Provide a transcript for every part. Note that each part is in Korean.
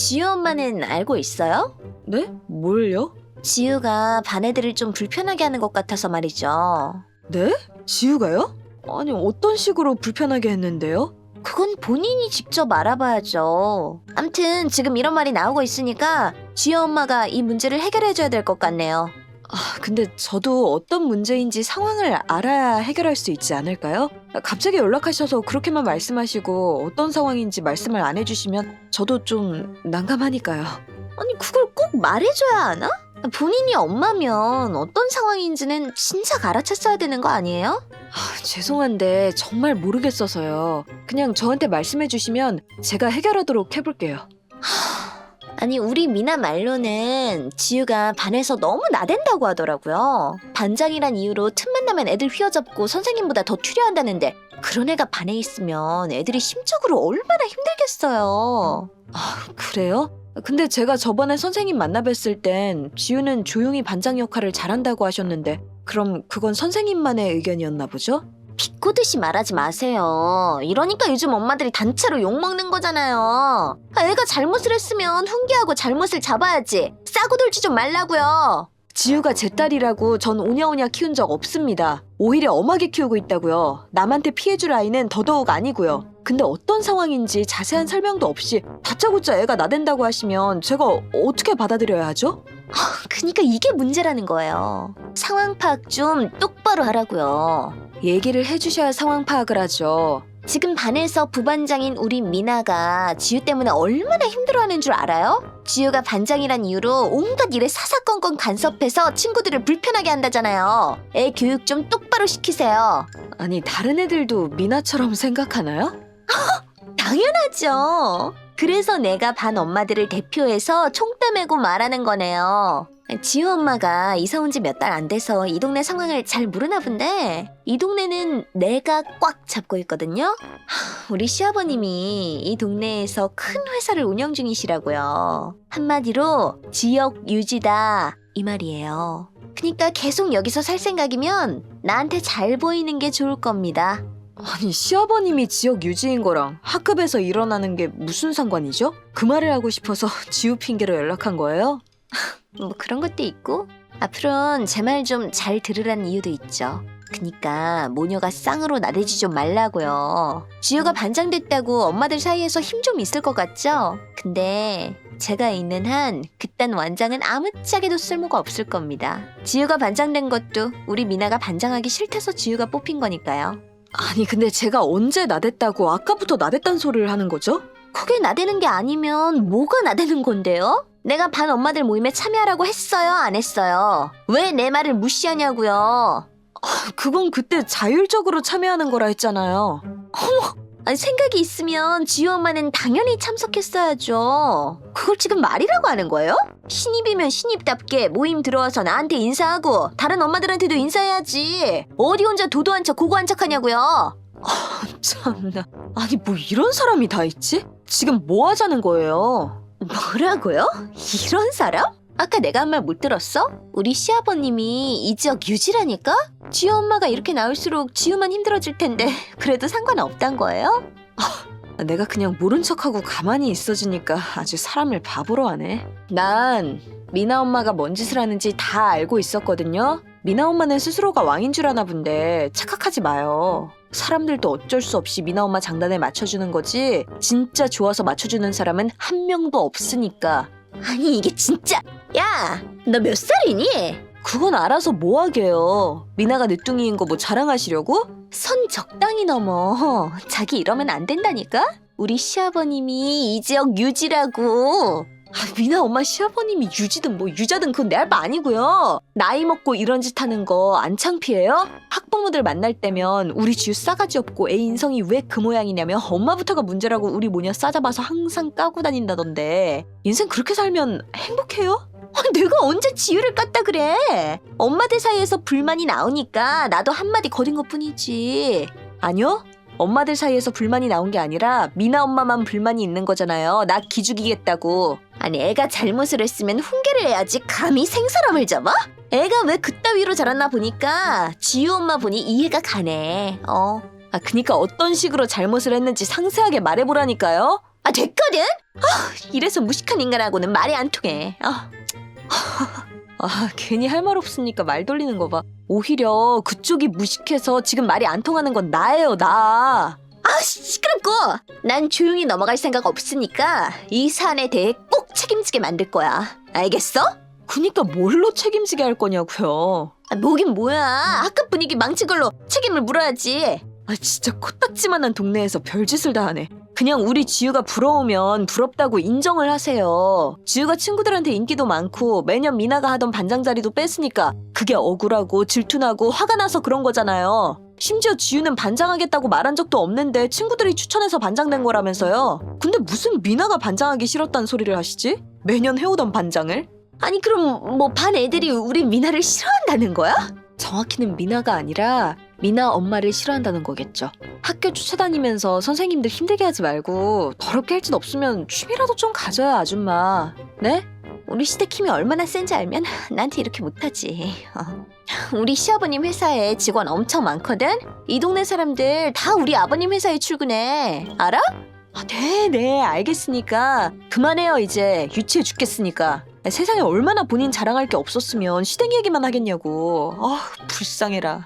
지유 엄마는 알고 있어요? 네? 뭘요? 지유가 반 애들을 좀 불편하게 하는 것 같아서 말이죠. 네? 지우가요? 아니 어떤 식으로 불편하게 했는데요? 그건 본인이 직접 알아봐야죠. 암튼 지금 이런 말이 나오고 있으니까 지유 엄마가 이 문제를 해결해줘야 될 것 같네요. 아 근데 저도 어떤 문제인지 상황을 알아야 해결할 수 있지 않을까요? 갑자기 연락하셔서 그렇게만 말씀하시고 어떤 상황인지 말씀을 안 해주시면 저도 좀 난감하니까요. 아니 그걸 꼭 말해줘야 하나? 본인이 엄마면 어떤 상황인지는 진작 알아챘어야 되는 거 아니에요? 아, 죄송한데 정말 모르겠어서요. 그냥 저한테 말씀해 주시면 제가 해결하도록 해볼게요. 아니 우리 미나 말로는 지유가 반에서 너무 나댄다고 하더라고요. 반장이란 이유로 틈만 나면 애들 휘어잡고 선생님보다 더 투려한다는데 그런 애가 반에 있으면 애들이 심적으로 얼마나 힘들겠어요. 아, 그래요? 근데 제가 저번에 선생님 만나 뵀을 땐 지우는 조용히 반장 역할을 잘한다고 하셨는데 그럼 그건 선생님만의 의견이었나 보죠? 비꼬듯이 말하지 마세요. 이러니까 요즘 엄마들이 단체로 욕먹는 거잖아요. 아, 애가 잘못을 했으면 훈계하고 잘못을 잡아야지. 싸고 돌지 좀 말라고요. 지우가 제 딸이라고 전 오냐오냐 키운 적 없습니다. 오히려 엄하게 키우고 있다고요. 남한테 피해줄 아이는 더더욱 아니고요. 근데 어떤 상황인지 자세한 설명도 없이 다짜고짜 애가 나댄다고 하시면 제가 어떻게 받아들여야 하죠? 그니까 이게 문제라는 거예요. 상황 파악 좀 똑바로 하라고요. 얘기를 해주셔야 상황 파악을 하죠. 지금 반에서 부반장인 우리 미나가 지유 때문에 얼마나 힘들어하는 줄 알아요? 지유가 반장이란 이유로 온갖 일에 사사건건 간섭해서 친구들을 불편하게 한다잖아요. 애 교육 좀 똑바로 시키세요. 아니 다른 애들도 미나처럼 생각하나요? 당연하죠. 그래서 내가 반 엄마들을 대표해서 총대 메고 말하는 거네요. 지우 엄마가 이사 온 지 몇 달 안 돼서 이 동네 상황을 잘 모르나 본데 이 동네는 내가 꽉 잡고 있거든요. 하, 우리 시아버님이 이 동네에서 큰 회사를 운영 중이시라고요. 한마디로 지역 유지다 이 말이에요. 그니까 계속 여기서 살 생각이면 나한테 잘 보이는 게 좋을 겁니다. 아니 시아버님이 지역 유지인 거랑 학급에서 일어나는 게 무슨 상관이죠? 그 말을 하고 싶어서 지우 핑계로 연락한 거예요? 뭐 그런 것도 있고 앞으로는 제말 좀 잘 들으라는 이유도 있죠. 그니까 모녀가 쌍으로 나대지 좀 말라고요. 지유가 반장됐다고 엄마들 사이에서 힘 좀 있을 것 같죠? 근데 제가 있는 한 그딴 완장은 아무짝에도 쓸모가 없을 겁니다. 지유가 반장된 것도 우리 미나가 반장하기 싫대서 지유가 뽑힌 거니까요. 아니 근데 제가 언제 나댔다고 아까부터 나댔단 소리를 하는 거죠? 그게 나대는 게 아니면 뭐가 나대는 건데요? 내가 반 엄마들 모임에 참여하라고 했어요? 안 했어요? 왜 내 말을 무시하냐고요? 그건 그때 자율적으로 참여하는 거라 했잖아요. 아니, 생각이 있으면 지유 엄마는 당연히 참석했어야죠. 그걸 지금 말이라고 하는 거예요? 신입이면 신입답게 모임 들어와서 나한테 인사하고 다른 엄마들한테도 인사해야지. 어디 혼자 도도한 척 고고한 척 하냐고요. 참나. 아니 뭐 이런 사람이 다 있지? 지금 뭐 하자는 거예요? 뭐라고요? 이런 사람? 아까 내가 한 말 못 들었어? 우리 시아버님이 이 지역 유지라니까? 지유 엄마가 이렇게 나올수록 지유만 힘들어질 텐데 그래도 상관없단 거예요? 아, 내가 그냥 모른 척하고 가만히 있어주니까 아주 사람을 바보로 하네. 난 미나 엄마가 뭔 짓을 하는지 다 알고 있었거든요. 미나 엄마는 스스로가 왕인 줄 아나 본데 착각하지 마요. 사람들도 어쩔 수 없이 미나 엄마 장단에 맞춰주는 거지. 진짜 좋아서 맞춰주는 사람은 한 명도 없으니까. 아니 이게 진짜 야 너 몇 살이니? 그건 알아서 뭐 하게요. 미나가 늦둥이인 거 뭐 자랑하시려고? 선 적당히 넘어 자기 이러면 안 된다니까? 우리 시아버님이 이 지역 유지라고 아, 미나 엄마 시아버님이 유지든 뭐 유자든 그건 내할바 아니고요. 나이 먹고 이런 짓 하는 거 안 창피해요? 학부모들 만날 때면 우리 지우 싸가지 없고 애 인성이 왜 그 모양이냐면 엄마부터가 문제라고 우리 모녀 싸잡아서 항상 까고 다닌다던데 인생 그렇게 살면 행복해요? 아니, 내가 언제 지유를 깠다 그래 엄마들 사이에서 불만이 나오니까 나도 한마디 거린 것 뿐이지 아니요. 엄마들 사이에서 불만이 나온 게 아니라 미나 엄마만 불만이 있는 거잖아요. 나 기죽이겠다고. 아니 애가 잘못을 했으면 훈계를 해야지 감히 생사람을 잡아? 애가 왜 그따위로 자랐나 보니까 지유 엄마 보니 이해가 가네 어 아, 그니까 어떤 식으로 잘못을 했는지 상세하게 말해보라니까요. 아, 아 됐거든? 아, 이래서 무식한 인간하고는 말이 안 통해. 아, 아, 괜히 할 말 없으니까 말 돌리는 거 봐. 오히려 그쪽이 무식해서 지금 말이 안 통하는 건 나예요, 나. 아 시끄럽고 난 조용히 넘어갈 생각 없으니까 이 사안에 대해 꼭 책임지게 만들 거야. 알겠어? 그니까 뭘로 책임지게 할 거냐고요. 아, 뭐긴 뭐야. 학급 분위기 망친 걸로 책임을 물어야지. 아, 진짜 코딱지만한 동네에서 별짓을 다 하네. 그냥 우리 지우가 부러우면 부럽다고 인정을 하세요. 지우가 친구들한테 인기도 많고 매년 미나가 하던 반장 자리도 뺐으니까 그게 억울하고 질투나고 화가 나서 그런 거잖아요. 심지어 지우는 반장하겠다고 말한 적도 없는데 친구들이 추천해서 반장된 거라면서요. 근데 무슨 미나가 반장하기 싫었단 소리를 하시지? 매년 해오던 반장을? 아니 그럼 뭐 반 애들이 우리 미나를 싫어한다는 거야? 정확히는 미나가 아니라 미나 엄마를 싫어한다는 거겠죠. 학교 쫓아다니면서 선생님들 힘들게 하지 말고 더럽게 할 짓 없으면 취미라도 좀 가져야 아줌마. 네? 우리 시댁 힘이 얼마나 센지 알면 나한테 이렇게 못하지. 어. 우리 시아버님 회사에 직원 엄청 많거든. 이 동네 사람들 다 우리 아버님 회사에 출근해. 알아? 아, 네네 알겠으니까 그만해요 이제 유치해 죽겠으니까. 세상에 얼마나 본인 자랑할 게 없었으면 시댁 얘기만 하겠냐고. 아 불쌍해라.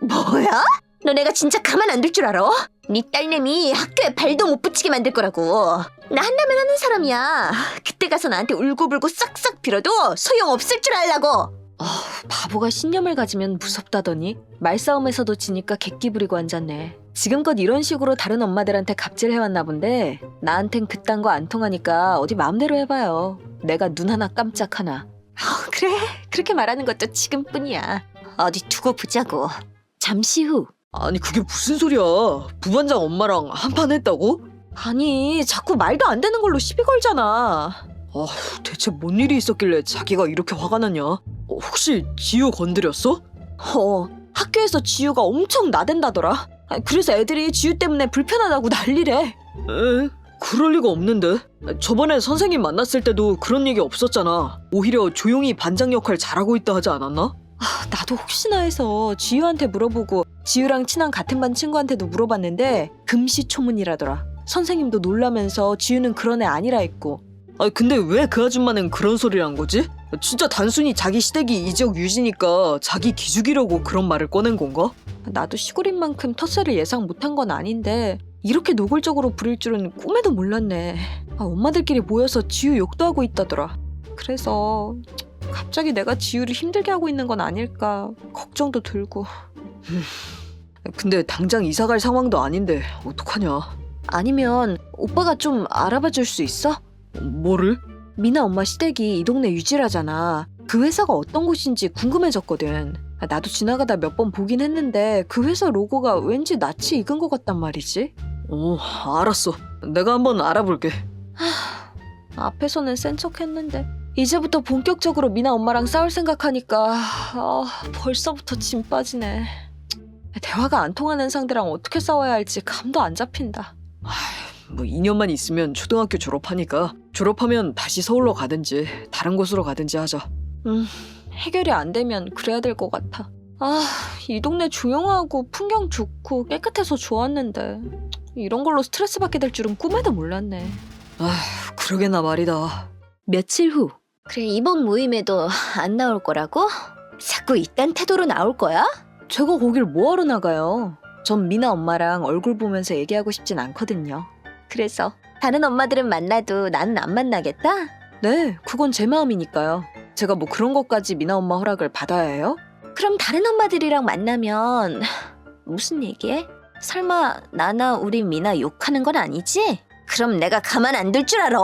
뭐야? 너 내가 진짜 가만 안 둘 줄 알아? 네 딸내미 학교에 발도 못 붙이게 만들 거라고. 나 한다면 하는 사람이야. 그때 가서 나한테 울고불고 싹싹 빌어도 소용없을 줄 알라고. 바보가 신념을 가지면 무섭다더니 말싸움에서도 지니까 객기 부리고 앉았네. 지금껏 이런 식으로 다른 엄마들한테 갑질해왔나 본데 나한텐 그딴 거 안 통하니까 어디 마음대로 해봐요. 내가 눈 하나 깜짝 하나. 어, 그래. 그렇게 말하는 것도 지금뿐이야. 어디 두고 보자고. 잠시 후. 아니 그게 무슨 소리야? 부반장 엄마랑 한판 했다고? 아니 자꾸 말도 안 되는 걸로 시비 걸잖아. 아 대체 뭔 일이 있었길래 자기가 이렇게 화가 났냐? 어, 혹시 지우 건드렸어? 어 학교에서 지우가 엄청 나댄다더라. 아, 그래서 애들이 지우 때문에 불편하다고 난리래. 에? 그럴 리가 없는데. 저번에 선생님 만났을 때도 그런 얘기 없었잖아. 오히려 조용히 반장 역할 잘하고 있다 하지 않았나? 아, 나도 혹시나 해서 지우한테 물어보고 지우랑 친한 같은 반 친구한테도 물어봤는데 금시초문이라더라. 선생님도 놀라면서 지우는 그런 애 아니라 했고. 아 근데 왜 그 아줌마는 그런 소리를 한 거지? 진짜 단순히 자기 시댁이 이 지역 유지니까 자기 기죽이려고 그런 말을 꺼낸 건가? 나도 시골인 만큼 텃세를 예상 못한 건 아닌데 이렇게 노골적으로 부릴 줄은 꿈에도 몰랐네. 아, 엄마들끼리 모여서 지우 욕도 하고 있다더라. 그래서 갑자기 내가 지우를 힘들게 하고 있는 건 아닐까 걱정도 들고. 근데 당장 이사 갈 상황도 아닌데 어떡하냐? 아니면 오빠가 좀 알아봐 줄 수 있어? 뭐를? 미나 엄마 시댁이 이 동네 유지라잖아. 그 회사가 어떤 곳인지 궁금해졌거든. 아, 나도 지나가다 몇 번 보긴 했는데 그 회사 로고가 왠지 낯이 익은 것 같단 말이지. 어, 알았어. 내가 한번 알아볼게. 앞에서는 센 척했는데 이제부터 본격적으로 미나 엄마랑 싸울 생각하니까 아, 벌써부터 진 빠지네. 대화가 안 통하는 상대랑 어떻게 싸워야 할지 감도 안 잡힌다. 뭐 2년만 있으면 초등학교 졸업하니까 졸업하면 다시 서울로 가든지 다른 곳으로 가든지 하자. 음, 해결이 안 되면 그래야 될 것 같아. 아, 이 동네 조용하고 풍경 좋고 깨끗해서 좋았는데 이런 걸로 스트레스 받게 될 줄은 꿈에도 몰랐네. 아, 그러게나 말이다. 며칠 후 그래 이번 모임에도 안 나올 거라고? 자꾸 이딴 태도로 나올 거야? 제가 거길 뭐하러 나가요? 전 미나 엄마랑 얼굴 보면서 얘기하고 싶진 않거든요. 그래서 다른 엄마들은 만나도 나는 안 만나겠다? 네, 그건 제 마음이니까요. 제가 뭐 그런 것까지 미나 엄마 허락을 받아야 해요? 그럼 다른 엄마들이랑 만나면 무슨 얘기해? 설마 나나 우리 미나 욕하는 건 아니지? 그럼 내가 가만 안 둘 줄 알아?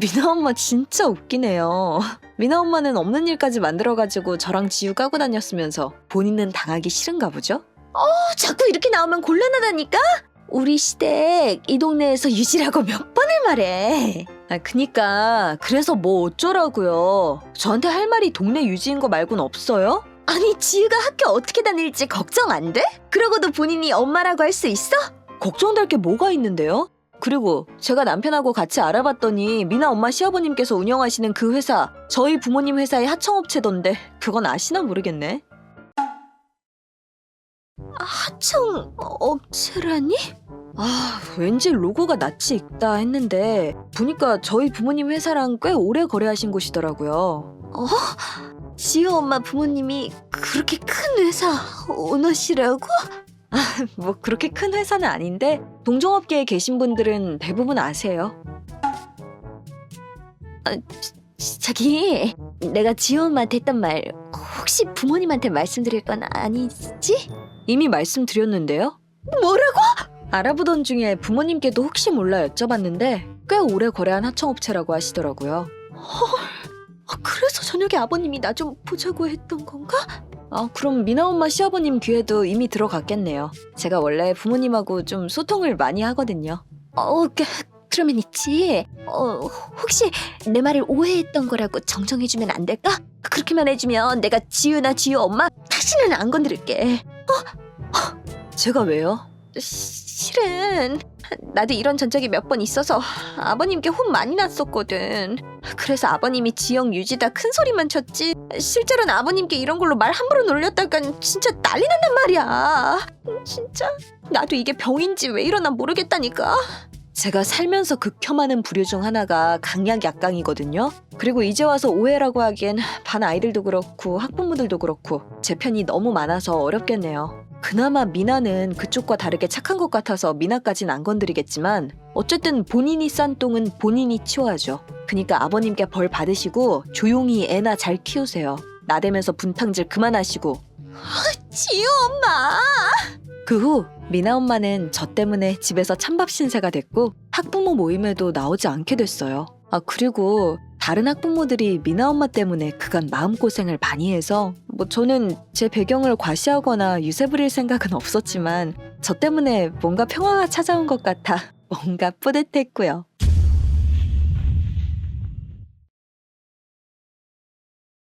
미나 엄마 진짜 웃기네요. 미나 엄마는 없는 일까지 만들어가지고 저랑 지우 까고 다녔으면서 본인은 당하기 싫은가 보죠? 어, 자꾸 이렇게 나오면 곤란하다니까? 우리 시댁 이 동네에서 유지라고 몇 번을 말해. 아, 그니까 그래서 뭐 어쩌라고요. 저한테 할 말이 동네 유지인 거 말고는 없어요? 아니 지우가 학교 어떻게 다닐지 걱정 안 돼? 그러고도 본인이 엄마라고 할 수 있어? 걱정될 게 뭐가 있는데요? 그리고 제가 남편하고 같이 알아봤더니 미나 엄마 시아버님께서 운영하시는 그 회사 저희 부모님 회사의 하청업체던데 그건 아시나 모르겠네. 하청 업체라니? 아, 왠지 로고가 낯이 익다 했는데 보니까 저희 부모님 회사랑 꽤 오래 거래하신 곳이더라고요. 어? 지효 엄마 부모님이 그렇게 큰 회사 오너시라고? 뭐 그렇게 큰 회사는 아닌데 동종업계에 계신 분들은 대부분 아세요. 자기 내가 지효 엄마한테 했던 말 혹시 부모님한테 말씀드릴 건 아니지? 이미 말씀드렸는데요. 뭐라고? 알아보던 중에 부모님께도 혹시 몰라 여쭤봤는데 꽤 오래 거래한 하청업체라고 하시더라고요. 아, 그래서 저녁에 아버님이 나 좀 보자고 했던 건가? 아, 그럼 미나 엄마 시아버님 귀에도 이미 들어갔겠네요. 제가 원래 부모님하고 좀 소통을 많이 하거든요. 어, 그, 그러면 있지. 어, 혹시 내 말을 오해했던 거라고 정정해주면 안 될까? 그렇게만 해주면 내가 지유나 지유 엄마 다시는 안 건드릴게. 제가 왜요? 실은 나도 이런 전적이 몇 번 있어서 아버님께 혼 많이 났었거든. 그래서 아버님이 지역 유지다 큰 소리만 쳤지. 실제로는 아버님께 이런 걸로 말 함부로 놀렸다간 진짜 난리 난단 말이야. 진짜 나도 이게 병인지 왜 이러나 모르겠다니까. 제가 살면서 극혐하는 부류 중 하나가 강약 약강이거든요. 그리고 이제 와서 오해라고 하기엔 반 아이들도 그렇고 학부모들도 그렇고 제 편이 너무 많아서 어렵겠네요. 그나마 미나는 그쪽과 다르게 착한 것 같아서 미나까진 안 건드리겠지만 어쨌든 본인이 싼 똥은 본인이 치워야죠. 그니까 아버님께 벌 받으시고 조용히 애나 잘 키우세요. 나대면서 분탕질 그만하시고 지유 엄마. 그 후 미나 엄마는 저 때문에 집에서 찬밥 신세가 됐고 학부모 모임에도 나오지 않게 됐어요. 아 그리고 다른 학부모들이 미나 엄마 때문에 그간 마음고생을 많이 해서 뭐 저는 제 배경을 과시하거나 유세 부릴 생각은 없었지만 저 때문에 뭔가 평화가 찾아온 것 같아 뭔가 뿌듯했고요.